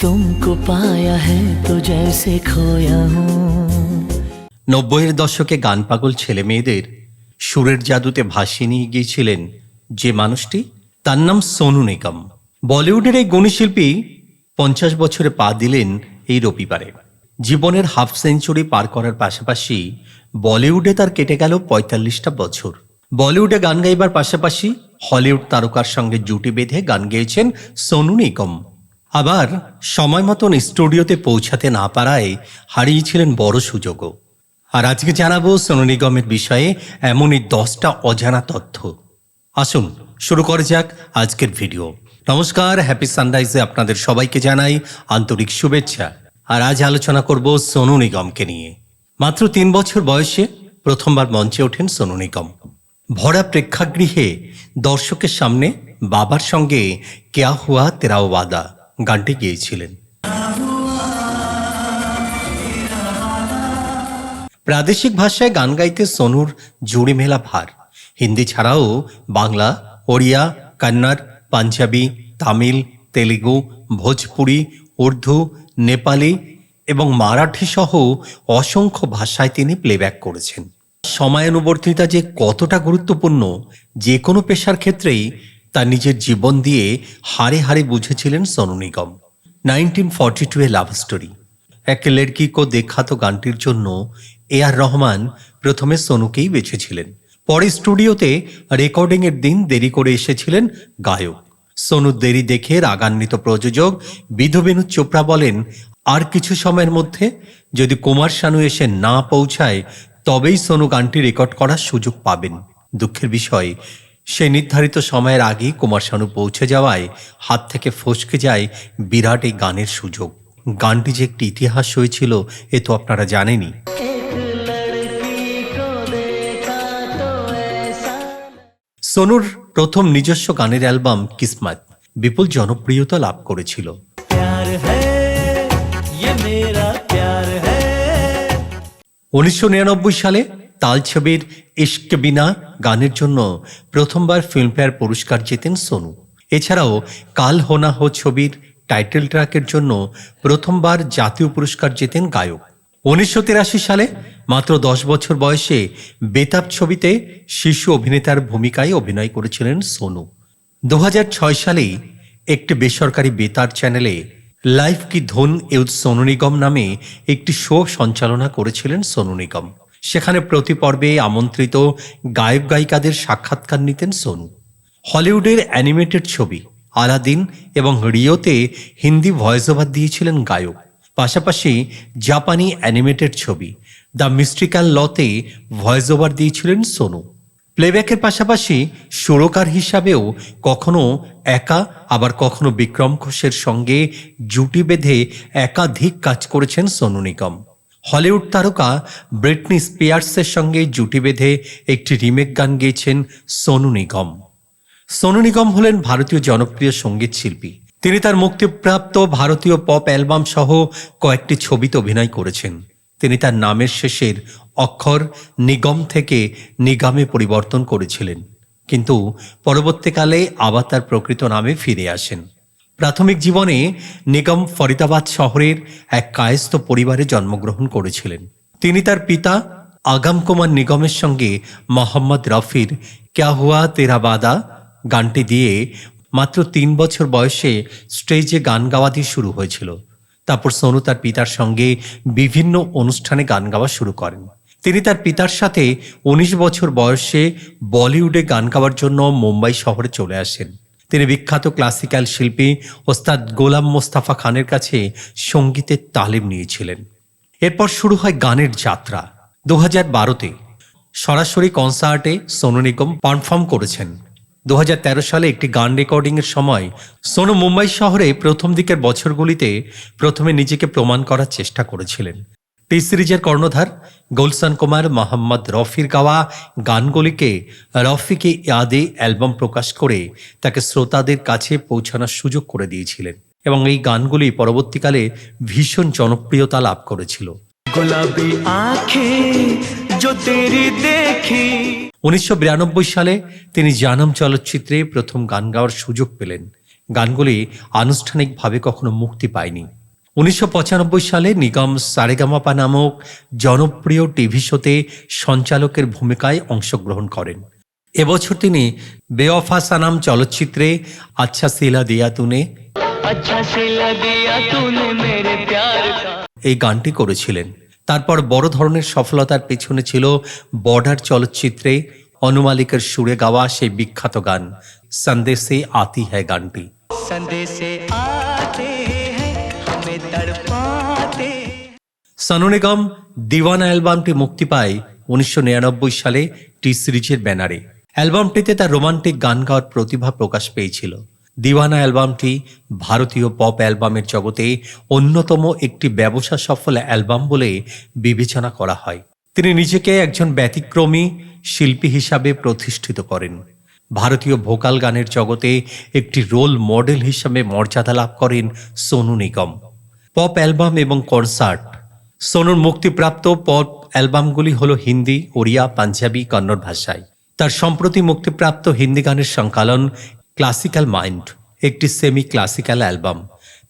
তুমকো পায়া হ্যাঁ তো খোয়া নব্বইয়ের দশকে গান পাগল ছেলে মেয়েদের সুরের জাদুতে ভাসিয়ে নিয়ে গিয়েছিলেন যে মানুষটি, তার নাম সোনু নিগম। বলিউডের এই গুণীশিল্পী পঞ্চাশ বছরে পা দিলেন এই রবিবারে। জীবনের হাফ সেঞ্চুরি পার করার পাশাপাশি বলিউডে তার কেটে গেল পঁয়তাল্লিশটা বছর। বলিউডে গান গাইবার পাশাপাশি হলিউড তারকার সঙ্গে জুটি বেঁধে গান গেয়েছেন সোনু নিগম। আবার সময় মতন স্টুডিওতে পৌঁছাতে না পারায় হারিয়েছিলেন বড় সুযোগও। আর আজকে জানাব সোনু নিগমের বিষয়ে এমনই দশটা অজানা তথ্য। আসুন, শুরু করা যাক আজকের ভিডিও। নমস্কার হ্যাপি সানরাইজে আপনাদের সবাইকে জানাই আন্তরিক শুভেচ্ছা। আর আজ আলোচনা করব সোনু নিগমকে নিয়ে। মাত্র তিন বছর বয়সে প্রথমবার মঞ্চে ওঠেন সোনু নিগম। ভরা প্রেক্ষাগৃহে দর্শকের সামনে বাবার সঙ্গে কেয়া হুয়া তেরাও ওয়াদা গানটি গেয়েছিলেন। প্রাদেশিক ভাষায় গান গাইতে সোনুর জুড়ি মেলা ভার। হিন্দি ছাড়াও বাংলা, ওড়িয়া কন্নড় পাঞ্জাবি, তামিল, তেলেগু, ভোজপুরি, উর্দু, নেপালি এবং মারাঠি সহ অসংখ্য ভাষায় তিনি প্লেব্যাক করেছেন। সময়ানুবর্তিতা যে কতটা গুরুত্বপূর্ণ, যে কোনো পেশার ক্ষেত্রেই তার নিজের জীবন দিয়ে হারে হারে বুঝেছিলেন Sonu Nigam. Nineteen forty two a love story. এক লড়কি কো দেখা তো গানটির জন্য এ আর রহমান প্রথমে সোনুকেই বেছেছিলেন। পরে স্টুডিওতে রেকর্ডিং এর দিন দেরি করে এসেছিলেন গায়ক। সোনুর দেরি দেখে রাগান্বিত প্রযোজক বিধুবেনু চোপড়া বলেন, আর কিছু সময়ের মধ্যে যদি কুমার শানু এসে না পৌঁছায়, তবেই সোনু গানটি রেকর্ড করার সুযোগ পাবেন। দুঃখের বিষয় সে নির্ধারিত সময়ের আগেই কুমার শানু পৌঁছে যাওয়ায় হাত থেকে ফসকে যায় বিরাট এই গানের সুযোগ। গানটি যে একটি ইতিহাস হয়েছিল এ তো আপনারা জানেনই। সোনুর প্রথম নিজস্ব গানের অ্যালবাম কিসমাত বিপুল জনপ্রিয়তা লাভ করেছিল। উনিশশো নিরানব্বই সালে তাল ছবির ইশক বিনা গানের জন্য প্রথমবার ফিল্মফেয়ার পুরস্কার জেতেন সোনু। এছাড়াও কাল হোনা হো ছবির টাইটেল ট্র্যাকের জন্য প্রথমবার জাতীয় পুরস্কার জেতেন গায়ক। উনিশশো তিরাশি সালে মাত্র দশ বছর বয়সে বেতাব ছবিতে শিশু অভিনেতার ভূমিকায় অভিনয় করেছিলেন সোনু। দু হাজার ছয় সালেই একটি বেসরকারি বেতার চ্যানেলে লাইফ কি ধন ইউথ সোনু নিগম নামে একটি শো সঞ্চালনা করেছিলেন সোনু নিগম। সেখানে প্রতি পর্বে আমন্ত্রিত গায়ক গায়িকাদের সাক্ষাৎকার নিতেন সোনু। হলিউডের অ্যানিমেটেড ছবি আলাদিন এবং রিওতে হিন্দি ভয়েস ওভার দিয়েছিলেন গায়ক। পাশাপাশি জাপানি অ্যানিমেটেড ছবি the mystical laws voice over দিয়েছিলেন সোনু। প্লেব্যাকের পাশাপাশি সুরকার হিসাবেও কখনো একা, আবার কখনো বিক্রম ঘোষের সঙ্গে জুটি বেঁধে একাধিক কাজ করেছেন সোনু নিগম। হলিউড তারকা ব্রিটনি স্পিয়ার্সের সঙ্গে জুটি বেঁধে একটি রিমেক গান গেয়েছেন সোনু নিগম। সোনু নিগম হলেন ভারতীয় জনপ্রিয় সংগীত শিল্পী। তিনি তার মুক্তিপ্রাপ্ত ভারতীয় পপ অ্যালবাম সহ কয়েকটি ছবিতে অভিনয় করেছেন। তিনি তার নামের শেষের অক্ষর নিগম থেকে নিগামে পরিবর্তন করেছিলেন। কিন্তু পরবর্তীকালে আবার তার প্রকৃত নামে ফিরে আসেন। প্রাথমিক জীবনে নিগম ফরিদাবাদ শহরের এক কায়স্থ পরিবারে জন্মগ্রহণ করেছিলেন। তিনি তার পিতা আগাম কুমার নিগমের সঙ্গে মোহাম্মদ রফির ক্যা হুয়া তেরা বাদা গানটি দিয়ে মাত্র তিন বছর বয়সে স্টেজে গান গাওয়া দিয়ে শুরু হয়েছিল। তারপর সোনু তার পিতার সঙ্গে বিভিন্ন অনুষ্ঠানে গান গাওয়া শুরু করেন। তিনি তার পিতার সাথে ১৯ বছর বয়সে বলিউডে গান গাওয়ার জন্য মুম্বাই শহরে চলে আসেন। তিনি বিখ্যাত ক্লাসিক্যাল শিল্পী ওস্তাদ গোলাম মোস্তাফা খানের কাছে সঙ্গীতের তালিম নিয়েছিলেন। এরপর শুরু হয় গানের যাত্রা। দু হাজার বারোতে সরাসরি কনসার্টে সোনু নিগম পারফর্ম করেছেন। দু হাজার তেরো সালে একটি গান রেকর্ডিংয়ের সময় সোনু মুম্বাই শহরে প্রথম দিকের বছরগুলিতে প্রথমে নিজেকে প্রমাণ করার চেষ্টা করেছিলেন। টি সিরিজের কর্ণধার গুলশান কুমার মোহাম্মদ রফির গাওয়া গানগুলিকে রফিকে ইয়াদে অ্যালবাম প্রকাশ করে তাকে শ্রোতাদের কাছে পৌঁছানোর সুযোগ করে দিয়েছিলেন এবং এই গানগুলি পরবর্তীকালে ভীষণ জনপ্রিয়তা লাভ করেছিল উনিশশো বিরানব্বই সালে তিনি জানম চলচ্চিত্রে প্রথম গান গাওয়ার সুযোগ পেলেন। গানগুলি আনুষ্ঠানিকভাবে কখনো মুক্তি পায়নি। উনিশশো পঁচানব্বই সালে নিগম সারেগামাপা নামক জনপ্রিয় টিভি শোতে সঞ্চালকের ভূমিকায় অংশগ্রহণ করেন। এবছর তিনি বেওফাসা সানাম চলচ্চিত্রে আচ্ছা সিলা দিয়া তুনে। এই গানটি করেছিলেন। তারপর বড় ধরনের সফলতার পেছনে ছিল বর্ডার চলচ্চিত্রে অনুমালিকের সুরে গাওয়া সেই বিখ্যাত গান সন্দেশে আতি হ্যায় গানটি। সন্দেশে সনু নিগম দিওয়ানা অ্যালবামটি মুক্তি পায় উনিশশো নিরানব্বই সালে টি সিরিজের ব্যানারে। অ্যালবামটিতে তার রোমান্টিক গান গাওয়ার প্রতিভা প্রকাশ পেয়েছিল। দিওয়ানা অ্যালবামটি ভারতীয় পপ অ্যালবামের জগতে অন্যতম একটি ব্যবসা সফল অ্যালবাম বলে বিবেচনা করা হয়। তিনি নিজেকে একজন ব্যতিক্রমী শিল্পী হিসাবে প্রতিষ্ঠিত করেন। ভারতীয় ভোকাল গানের জগতে একটি রোল মডেল হিসাবে মর্যাদা লাভ করেন সোনু নিগম। পপ অ্যালবাম এবং কনসার্ট সোনুর মুক্তিপ্রাপ্ত পপ অ্যালবামগুলি হল হিন্দি, ওড়িয়া, পাঞ্জাবি, কন্নড় ভাষায়। তার সম্প্রতি মুক্তিপ্রাপ্ত হিন্দি গানের সংকলন ক্লাসিক্যাল মাইন্ড, একটি সেমি ক্লাসিক্যাল অ্যালবাম।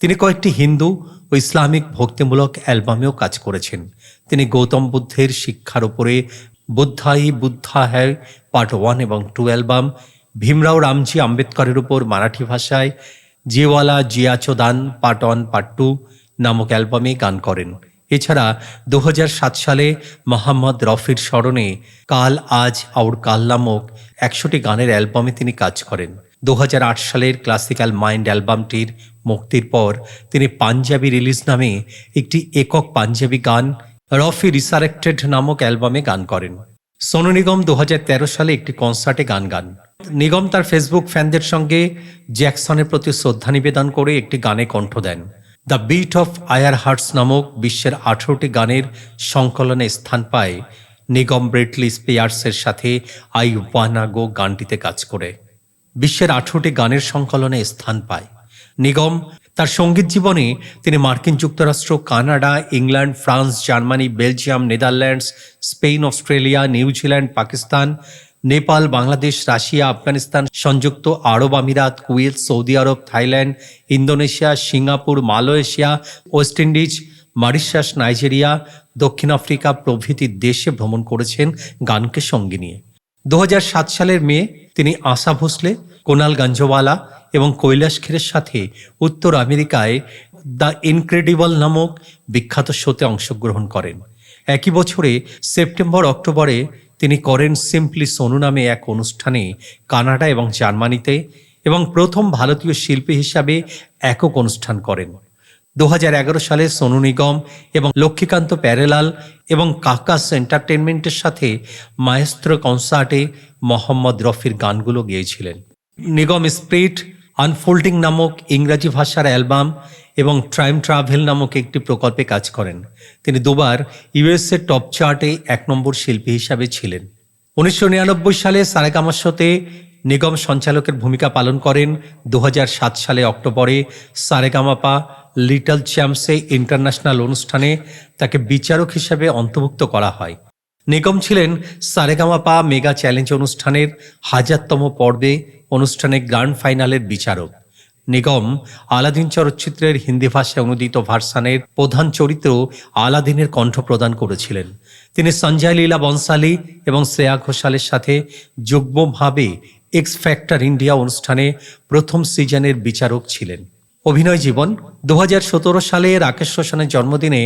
তিনি কয়েকটি হিন্দু ও ইসলামিক ভক্তিমূলক অ্যালবামেও কাজ করেছেন। তিনি গৌতম বুদ্ধের শিক্ষার উপরে বুদ্ধাই বুদ্ধা হ্যায় পার্ট ওয়ান এবং টু অ্যালবাম, ভীমরাও রামজি আম্বেদকরের উপর মারাঠি ভাষায়, জিওয়ালা জিয়াচোদান পার্ট ওয়ান, পার্ট টু নামক অ্যালবামে গান করেন। এছাড়া দু হাজার সাত সালে মোহাম্মদ রফির স্মরণে কাল আজ আউর কাল নামক একশোটি গানের অ্যালবামে তিনি কাজ করেন। দু হাজার আট সালের ক্লাসিক্যাল মাইন্ড অ্যালবামটির মুক্তির পর তিনি পাঞ্জাবি রিলিজ নামে একটি একক পাঞ্জাবি গান রফি রিসারেক্টেড নামক অ্যালবামে গান করেন। সোনু নিগম দু হাজার তেরো সালে একটি কনসার্টে গান গান। নিগম তার ফেসবুক ফ্যানদের সঙ্গে জ্যাকসনের প্রতি শ্রদ্ধা নিবেদন করে একটি গানে কণ্ঠ দেন। The beat of our hearts নামক বিশ্বের আঠারোটি গানের সংকলনে স্থান পায় নিগম ব্রেটলি স্পেয়ার্সের সাথে আই ওয়ানা গো গানটিতে কাজ করে। বিশ্বের আঠারোটি গানের সংকলনে স্থান পায়। নিগম, তার সংগীত জীবনে তিনি মার্কিন যুক্তরাষ্ট্র, Canada, England, France, Germany, Belgium, Netherlands, Spain, Australia, New Zealand, Pakistan Nepal, Bangladesh, Russia, Afghanistan, সংযুক্ত আরব আমিরাত, কুয়েত, সৌদি আরব, Thailand, Indonesia, Singapore, Malaysia, West Indies, Mauritius, Nigeria, দক্ষিণ আফ্রিকা প্রভৃতি দেশে ভ্রমণ করেছেন গানকে সঙ্গে নিয়ে। দু হাজার সাত সালের মে তিনি আশা ভোসলে, কোনাল গাঞ্জওয়ালা এবং কৈলাস খেরের সাথে উত্তর আমেরিকায় দ্য ইনক্রেডিবল নামক বিখ্যাত শোতে অংশগ্রহণ করেন। একই বছরে সেপ্টেম্বর অক্টোবরে তিনি করেন সিম্পলি সোনু নামে এক অনুষ্ঠানে কানাডা এবং জার্মানিতে এবং প্রথম ভারতীয় শিল্পী হিসাবে একক অনুষ্ঠান করেন। দু হাজার এগারো সালে সোনু নিগম এবং লক্ষ্মীকান্ত প্যারেলাল এবং কাকাস এন্টারটেনমেন্টের সাথে মায়েস্ত্র কনসার্টে মোহাম্মদ রফির গানগুলো গেয়েছিলেন। নিগম স্প্রিট আনফোল্ডিং নামক ইংরাজি ভাষার অ্যালবাম এবং ট্রাইম ট্রাভেল নামক একটি প্রকল্পে কাজ করেন। তিনি দুবার ইউএসএ টপ চার্টে এক নম্বর শিল্পী হিসাবে ছিলেন। উনিশশো নিরানব্বই সালে সারেগামাশোতে নিগম সঞ্চালকের ভূমিকা পালন করেন। দু হাজার সাত সালে অক্টোবরে সারেগামাপা লিটল চ্যাম্পসে ইন্টারন্যাশনাল অনুষ্ঠানে তাকে বিচারক হিসাবে অন্তর্ভুক্ত করা হয়। নিগম ছিলেন সারেগামাপা মেগা চ্যালেঞ্জ অনুষ্ঠানের হাজারতম পর্বে অনুষ্ঠানে গ্র্যান্ড ফাইনালের বিচারক। নিগম আলাদিন চলচ্চিত্রের হিন্দি ভাষায় অনুদিত ভার্সানের প্রধান চরিত্র আলাদিনের কণ্ঠ প্রদান করেছিলেন। তিনি সঞ্জয় লীলা বনসালী এবং শ্রেয়া ঘোষালের সাথে যুগ্মভাবে এক্স ফ্যাক্টর ইন্ডিয়া অনুষ্ঠানে প্রথম সিজনের বিচারক ছিলেন। অভিনয় জীবন দু হাজার সতেরো সালে রাকেশ রোশনের জন্মদিনে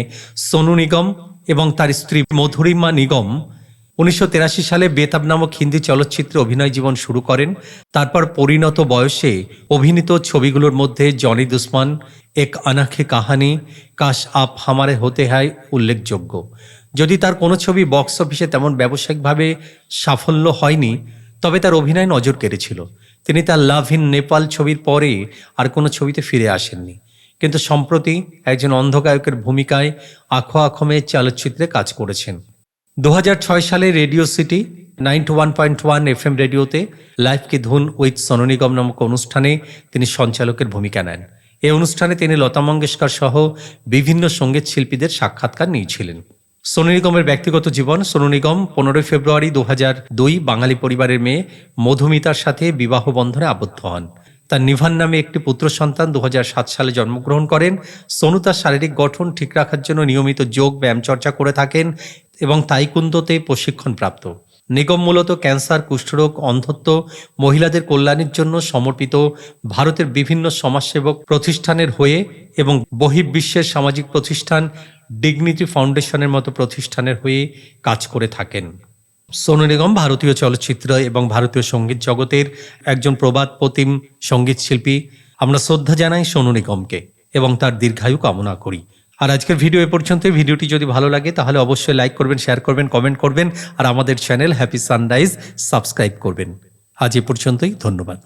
সোনু নিগম এবং তার স্ত্রী মধুরিমা নিগম উনিশশো সালে বেতাব নামক হিন্দি চলচ্চিত্রে অভিনয় জীবন শুরু করেন। তারপর পরিণত বয়সে অভিনীত ছবিগুলোর মধ্যে জনি দুশ্মন, এক আনাখে কাহানি, কাশ আপ হামারে হতে হয় উল্লেখযোগ্য। যদি তার কোনো ছবি বক্স অফিসে তেমন ব্যবসায়িকভাবে সাফল্য হয়নি, তবে তার অভিনয় নজর কেড়েছিল। তিনি তার লাভ ইন নেপাল ছবির পরে আর কোনো ছবিতে ফিরে আসেননি। কিন্তু সম্প্রতি একজন অন্ধগায়কের ভূমিকায় আখো আখমে চলচ্চিত্রে কাজ করেছেন। দু হাজার ছয় সালে radio city ninety one point one F M রেডিওতে লাইফ কি ধুন উইথ সনু নিগম নামক অনুষ্ঠানে তিনি সঞ্চালকের ভূমিকা নেন। এই অনুষ্ঠানে তিনি লতা মঙ্গেশকর সহ বিভিন্ন সংগীত শিল্পীদের সাক্ষাৎকার নিয়েছিলেন। সোনু নিগমের ব্যক্তিগত জীবন, সোনু নিগম পনেরোই ফেব্রুয়ারি দু দুই বাঙালি পরিবারের মেয়ে মধুমিতার সাথে বিবাহ বন্ধনে আবদ্ধ হন। তার নিভান নামে একটি পুত্র সন্তান দু হাজার সাত সালে জন্মগ্রহণ করেন। সোনু তার শারীরিক গঠন ঠিক রাখার জন্য নিয়মিত যোগ, ব্যায়াম চর্চা করে থাকেন এবং তাইকুন্দোতে প্রশিক্ষণপ্রাপ্ত নিগম মূলত ক্যান্সার, কুষ্ঠরোগ, অন্ধত্ব, মহিলাদের কল্যাণের জন্য সমর্পিত ভারতের বিভিন্ন সমাজসেবক প্রতিষ্ঠানের হয়ে এবং বহির্বিশ্বের সামাজিক প্রতিষ্ঠান ডিগনিটি ফাউন্ডেশনের মতো প্রতিষ্ঠানের হয়ে কাজ করে থাকেন। সোনু নিগম ভারতীয় চলচ্চিত্র এবং ভারতীয় সংগীত জগতের একজন প্রবাদ প্রতিম সংগীত শিল্পী। আমরা শ্রদ্ধা জানাই সোনু নিগমকে এবং তার দীর্ঘায়ু কামনা করি। আর আজকের ভিডিও এ পর্যন্ত ভিডিওটি যদি ভালো লাগে, তাহলে অবশ্যই লাইক করবেন, শেয়ার করবেন, কমেন্ট করবেন, আর আমাদের চ্যানেল হ্যাপি সানরাইজ সাবস্ক্রাইব করবেন। আজ এ পর্যন্তই, ধন্যবাদ।